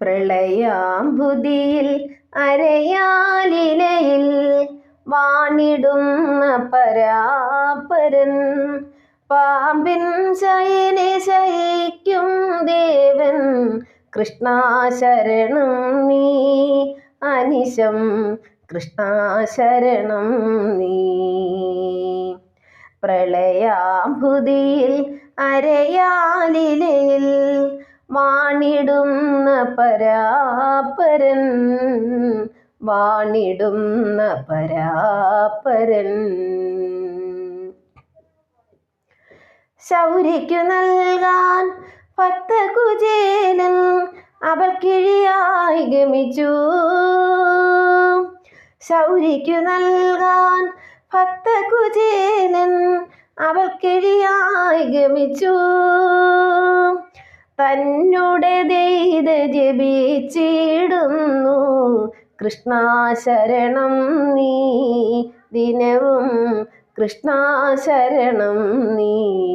പ്രളയാംബുദിയിൽ അരയാലിലയിൽ വാണിടുന്ന പരാപരൻ. പാമ്പിൻ ശയനെ ശയിക്കും ദേവൻ കൃഷ്ണാശരണം നീ. അനിശം കൃഷ്ണാശരണം നീ. പ്രളയാംബുദിയിൽ അരയാലിലയിൽ വാണിടുന്ന പരാപരൻ വാണിടുന്ന പരാപരൻ. ശൗരിക്കു നൽകാൻ ഭക്ത കുചേലൻ അവൾ കിഴിയായി ഗമിച്ചു. ശൗരിക്കു നൽകാൻ ഭക്ത കുചേലൻ അവൾ കിഴിയായി ഗമിച്ചു. തന്നുടെ ദൈത ജപിച്ചിടുന്നു. കൃഷ്ണാശരണം നീ ദിനവും കൃഷ്ണാശരണം നീ.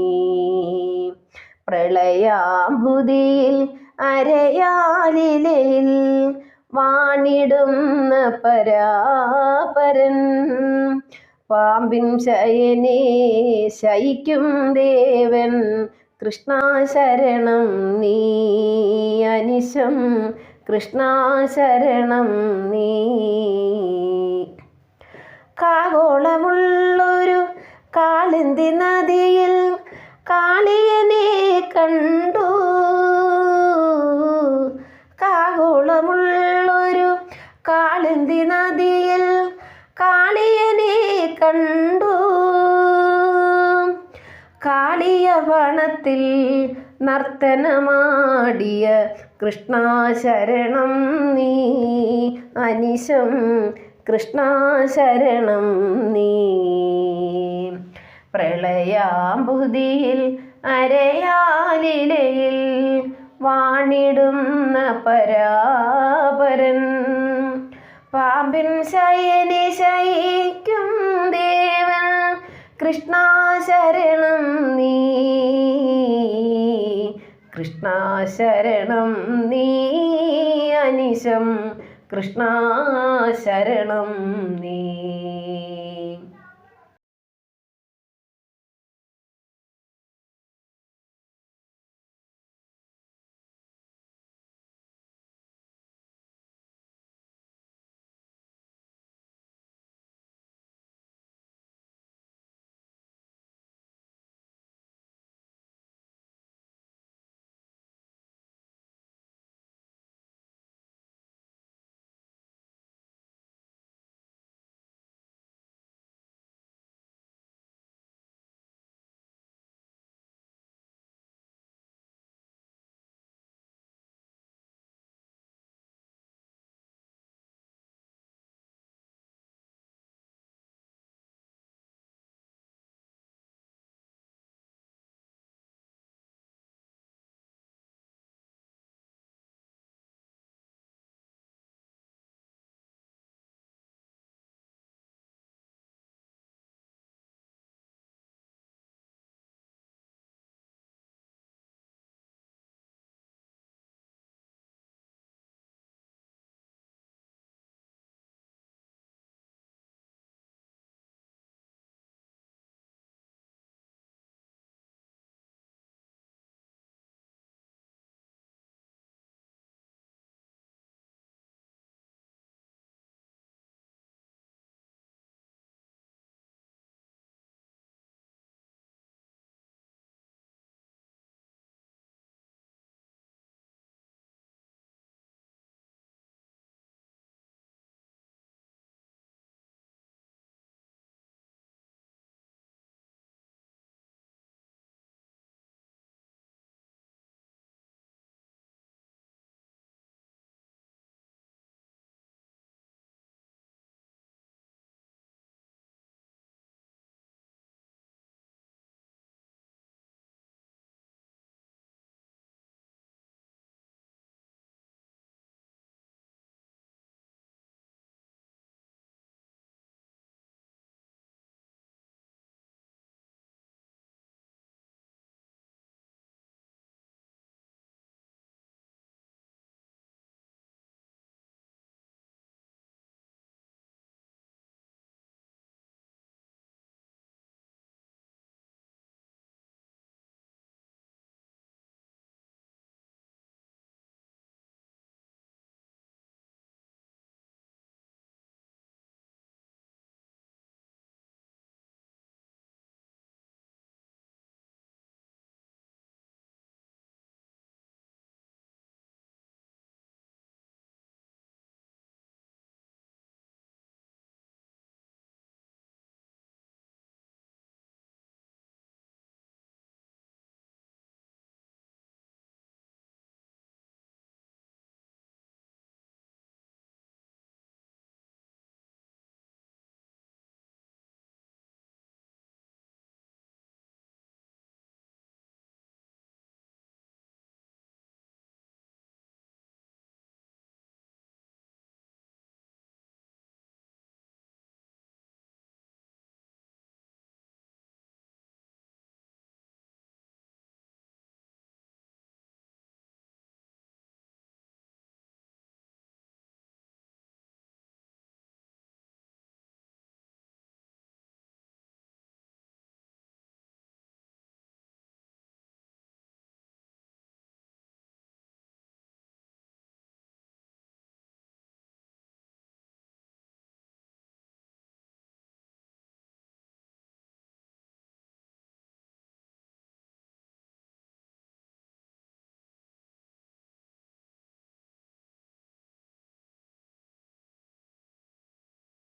പ്രളയാഭുതിയിൽ അരയാലിലയിൽ വാണിടുന്ന പരാപരൻ. പാമ്പിൻ ശയനെ ശയിക്കും ദേവൻ. കൃഷ്ണ ശരണം നീ അനിശം കൃഷ്ണ ശരണം നീ. കാഗോളമുള്ളൊരു കാളിന്തി നദിയിൽ കാളിയനെ കണ്ടു കാളിയ വനത്തിൽ നർത്തനമാടിയ കൃഷ്ണാശരണം നീ അനിശം കൃഷ്ണാശരണം നീ. പ്രളയാമ്പുതിയിൽ അരയാലിലയിൽ വാണിടുന്ന പരാപരൻ പാമ്പിൻ ശയനി ശയിക്കും കൃഷ്ണ ശരണം നീ. കൃഷ്ണാശരണം നീ അനിശം കൃഷ്ണാശരണം നീ.